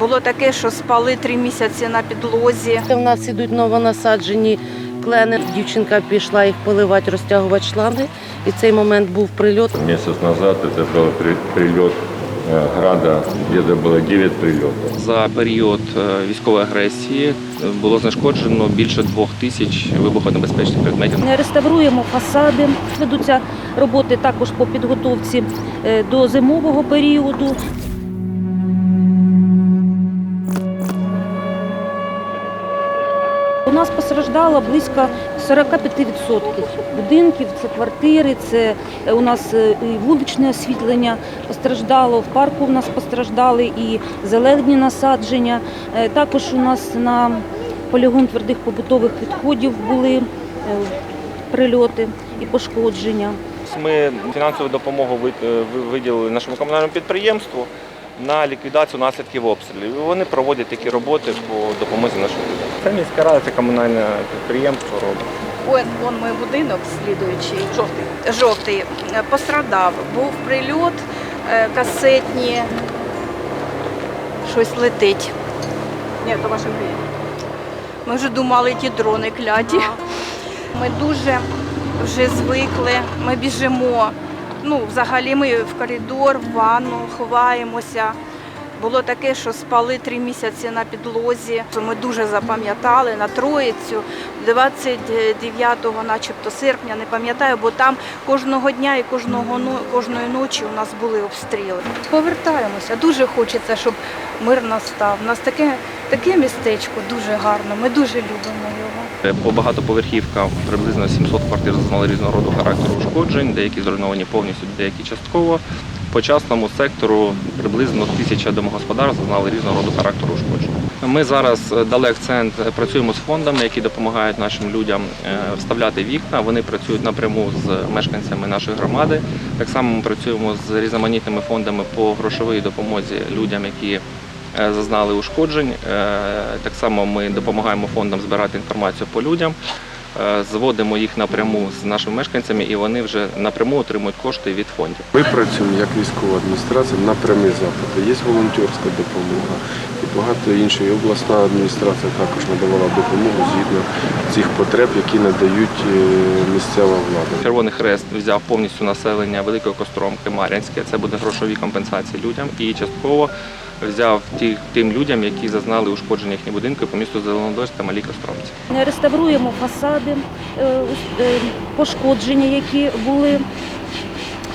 Було таке, що спали три місяці на підлозі. У нас ідуть новонасаджені клени. Дівчинка пішла їх поливати, розтягувати шланги. І цей момент був прильот. Месяц назад это был при- прилет э, града, где-то было 9 прилетов. За період е, військової агресії е, було знешкоджено більше двох тисяч вибухонебезпечних предметів. Реставруємо фасади. Ведуться роботи також по підготовці е, до зимового періоду. Нас постраждало близько 45% будинків, це квартири, це е, у нас е, і вуличне освітлення постраждало, в парку в нас постраждали і зелені насадження. Е, Також у нас на полігон твердих побутових відходів були прильоти і пошкодження. Ми фінансову допомогу ви- ви- виділили нашому комунальному підприємству на ліквідацію наслідків обстрілів. І вони проводять такі роботи по допомозі нашим людям. Це міська рада, це комунальне підприємство робить. Ось вон мій будинок слідуючий. Жовтий. Жовтий. Пострадав. Був прильот, е, касетні. Щось летить. Ні, то ваше Ми вже думали, ті дрони кляті. Ми дуже вже звикли, ми біжимо. Ну, взагалі ми в коридор, в ванну ховаємося. Було таке, що спали три місяці на підлозі. Ми дуже запам'ятали на Троїцю, 29-го, начебто серпня, не пам'ятаю, бо там кожного дня і кожного кожної ночі у нас були обстріли. Повертаємося. Дуже хочеться, щоб мир настав. У нас таке, таке містечко дуже гарне. Ми дуже любимо його. По багатоповерхівкам приблизно 700 квартир зазнали різного роду характеру ушкоджень, деякі зруйновані повністю, деякі частково. По частному сектору приблизно тисяча домогосподарств зазнали різного роду характеру ушкоджень. Ми зараз е, дали акцент, е, працюємо з фондами, які допомагають нашим людям е, вставляти вікна. Вони працюють напряму з мешканцями нашої громади. Так само ми працюємо з різноманітними фондами по грошовій допомозі людям, які зазнали ушкоджень. Так само ми допомагаємо фондам збирати інформацію по людям, зводимо їх напряму з нашими мешканцями, і вони вже напряму отримують кошти від фондів. Ми працюємо як військова адміністрація на прямі запити. Є волонтерська допомога і багато інших. Обласна адміністрація також надавала допомогу згідно цих потреб, які надають е, місцева влада. Червоний Хрест взяв повністю населення Великої Костромки, Мар'янське. Це буде грошові компенсації людям і частково взяв ті, тим людям, які зазнали ушкодження їхні будинки по місту Зеленодольськ та Малій Костромці. Реставруємо фасади, е, е, пошкодження, які були.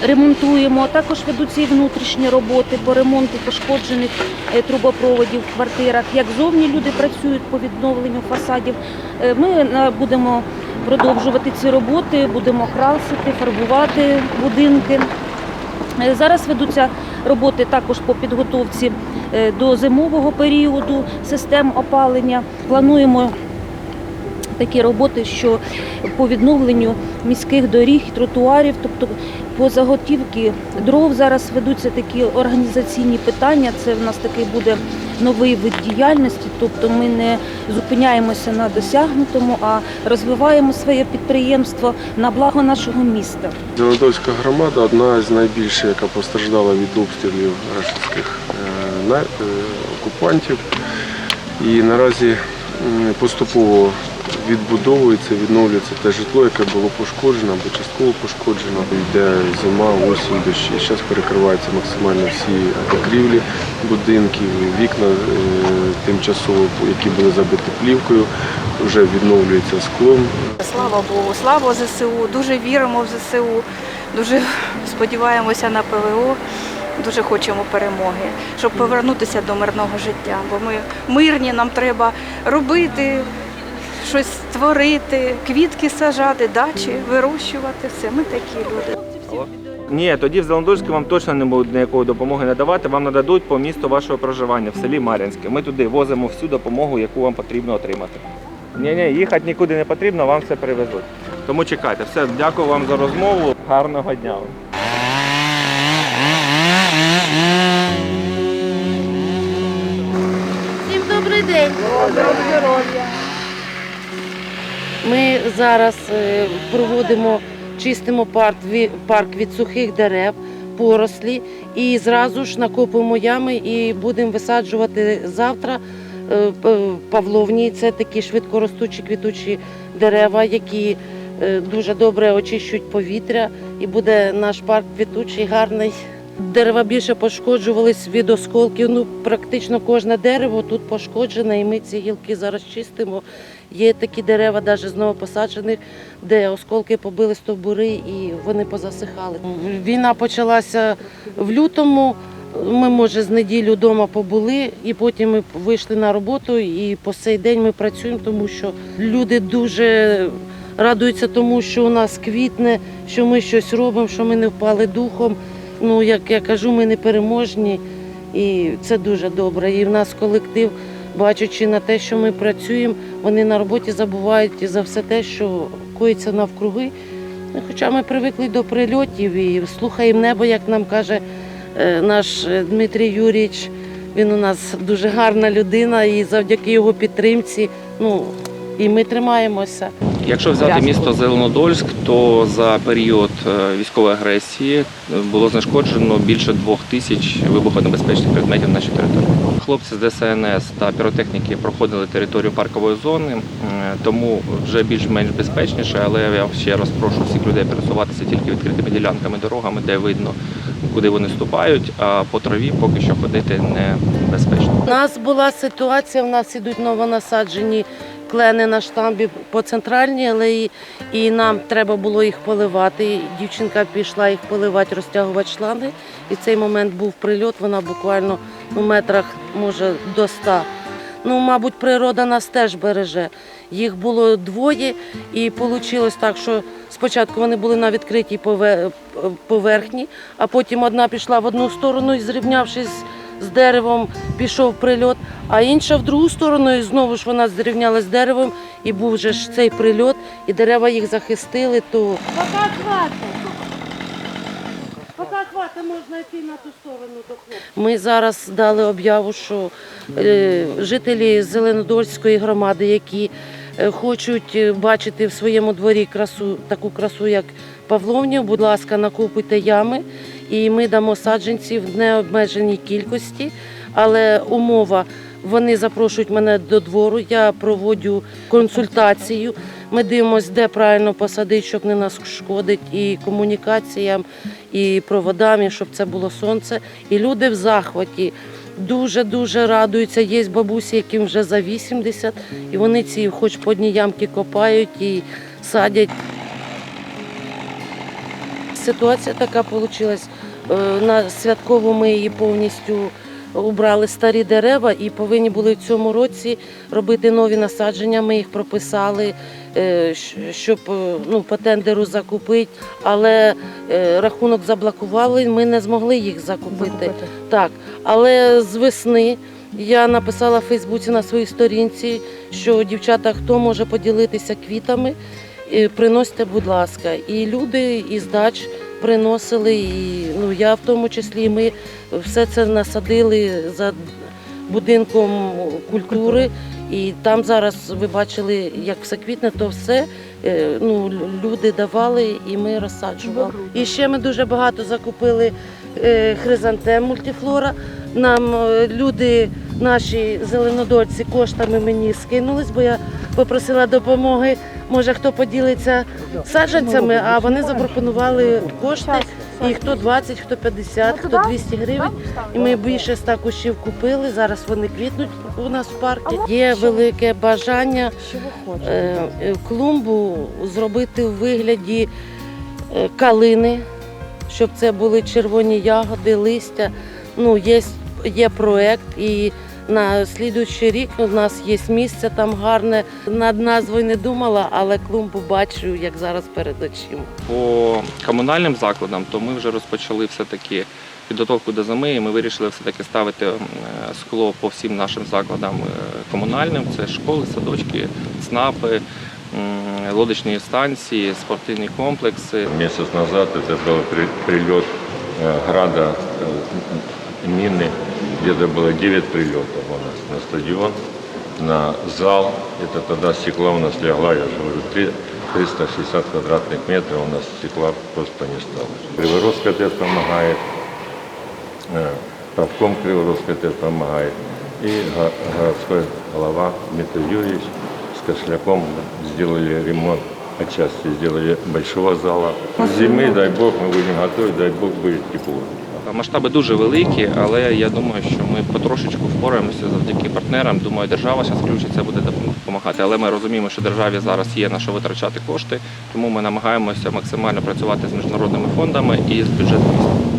Ремонтуємо, також ведуться і внутрішні роботи по ремонту пошкоджених е, трубопроводів в квартирах. Як зовні люди працюють по відновленню фасадів. Е, Ми е, будемо продовжувати ці роботи, будемо красити, фарбувати будинки. Зараз ведуться роботи також по підготовці до зимового періоду систем опалення. Плануємо такі роботи, що по відновленню міських доріг, тротуарів, тобто по заготівці дров зараз ведуться такі організаційні питання. Це в нас такий буде новий вид діяльності, тобто ми не зупиняємося на досягнутому, а розвиваємо своє підприємство на благо нашого міста. Зеленодольська громада одна з найбільших, яка постраждала від обстрілів рашистських е, е, окупантів. І наразі поступово відбудовується, відновлюється те житло, яке було пошкоджено або частково пошкоджено. Йде зима, осінь, дощі. Зараз перекриваються максимально всі покрівлі будинків, вікна е, тимчасово, які були забиті плівкою, вже відновлюється склом. Слава Богу, слава ЗСУ, дуже віримо в ЗСУ, дуже сподіваємося на ПВО, дуже хочемо перемоги, щоб повернутися до мирного життя. Бо ми мирні, нам треба робити, щось створити, квітки сажати, дачі вирощувати. Все, ми такі люди. Ні, тоді в Зеленодольську вам точно не будуть ніякої допомоги надавати. Вам нададуть по місту вашого проживання в селі Мар'янське. Ми туди возимо всю допомогу, яку вам потрібно отримати. Ні, ні, їхати нікуди не потрібно, вам все привезуть. Тому чекайте. Все, дякую вам за розмову. Гарного дня вам. Всім добрий день. Ми зараз е, проводимо, чистимо парк, від сухих дерев. порослі і зразу ж накопимо ями і будемо висаджувати завтра. е, Павловні це такі швидкоростучі квітучі дерева, які е, дуже добре очищують повітря, і буде наш парк квітучий, гарний. Дерева більше пошкоджувались від осколків. Ну, практично кожне дерево тут пошкоджене, і ми ці гілки зараз чистимо. Є такі дерева, навіть з новопосаджених, де осколки побили стовбури і вони позасихали. Війна почалася в лютому. Ми, може, з неділю вдома побули, і потім ми вийшли на роботу. І по цей день ми працюємо, тому що люди дуже радуються тому, що у нас квітне, що ми щось робимо, що ми не впали духом. Ну, як я кажу, ми не переможні, і це дуже добре. І в нас колектив, бачачи на те, що ми працюємо, вони на роботі забувають за все те, що коїться навкруги. Ну, Хоча ми привикли до прильотів і слухаємо небо, як нам каже е, наш е, Дмитрій Юрійович. Він у нас дуже гарна людина, і завдяки його підтримці, ну і ми тримаємося. Якщо взяти місто Зеленодольськ, то за період е, військової агресії е, було знешкоджено більше двох тисяч вибухонебезпечних предметів на нашій території. Хлопці з ДСНС та піротехніки проходили територію паркової зони, тому вже більш-менш безпечніше, але я ще раз прошу всіх людей пересуватися тільки відкритими ділянками, дорогами, де видно, куди вони ступають, а по траві поки що ходити небезпечно. У нас була ситуація, в нас ідуть новонасаджені клени на штамбі по центральній алеї, і нам треба було їх поливати. Дівчинка пішла їх поливати, розтягувати шланги. І цей момент був прильот, вона буквально у метрах, може, до ста. Ну, мабуть, природа нас теж береже. Їх було двоє, і вийшло так, що спочатку вони були на відкритій поверхні, а потім одна пішла в одну сторону і зрівнявшись з деревом, пішов прильот, а інша в другу сторону, і знову ж вона зрівнялась з деревом, і був вже ж цей прильот, і дерева їх захистили, то пока хватить. Пока хватить, можна йти на ту сторону до хлопців. Ми зараз дали об'яву, що е, жителі Зеленодольської громади, які е, хочуть е, бачити в своєму дворі красу, таку красу, як Павловнів, будь ласка, накопуйте ями, і ми дамо саджанців в необмеженій кількості, але умова. Вони запрошують мене до двору, я проводжу консультацію. Ми дивимося, де правильно посадити, щоб не нашкодити і комунікаціям, і проводам, і щоб це було сонце. І люди в захваті дуже-дуже радуються. Є бабусі, яким вже за 80, і вони ці хоч по одній ямки копають і садять. Ситуація така вийшла. На святкову ми її повністю убрали старі дерева і повинні були в цьому році робити нові насадження. Ми їх прописали, е, щоб е, ну, по тендеру закупити, але е, рахунок заблокували, ми не змогли їх закупити. Так, але з весни я написала в Фейсбуці на своїй сторінці, що дівчата, хто може поділитися квітами, е, приносьте, будь ласка. І люди із дач приносили, і ну я в тому числі. Ми все це насадили за будинком культури. І там зараз ви бачили, як все квітне, то все е, ну, люди давали і ми розсаджували. І ще ми дуже багато закупили е, хризантем мультифлора. Нам е, люди, наші зеленодольці, коштами мені скинулись, бо я попросила допомоги. Може, хто поділиться саджанцями, а вони запропонували кошти. І хто 20, хто 50, хто 200 гривень. І ми більше ста кущів купили. Зараз вони квітнуть у нас в парку. Є велике бажання е, е, клумбу зробити у вигляді калини, щоб це були червоні ягоди, листя. Ну, є, є проект і на слідуючий рік у нас є місце там гарне. Над назвою не думала, але клумбу бачу, як зараз перед очима. По комунальним закладам, то ми вже розпочали все-таки підготовку до зими, і ми вирішили все-таки ставити м, е, скло по всім нашим закладам е, комунальним. Це школи, садочки, ЦНАПи, м, лодочні станції, спортивні комплекси. Месяц назад это был при- прилет э, града, э, мины. Где-то было 9 прилетов у нас на стадион, на зал. Это тогда стекла у нас легла, я же говорю, три- 360 квадратных метров у нас стекла просто не стало. Криворожская ТЭС помогает, э, правком Криворожская ТЭС помогает. И го- городской глава Дмитрий Юрьевич с Кошляком сделали ремонт, отчасти сделали большого зала. Зимы, дай бог, мы будем готовить, дай бог, будет тепло. Масштаби дуже великі, але я думаю, що ми потрошечку впораємося завдяки партнерам. Думаю, держава зараз включиться, буде допомагати. Але ми розуміємо, що державі зараз є на що витрачати кошти, тому ми намагаємося максимально працювати з міжнародними фондами і з бюджетом міста.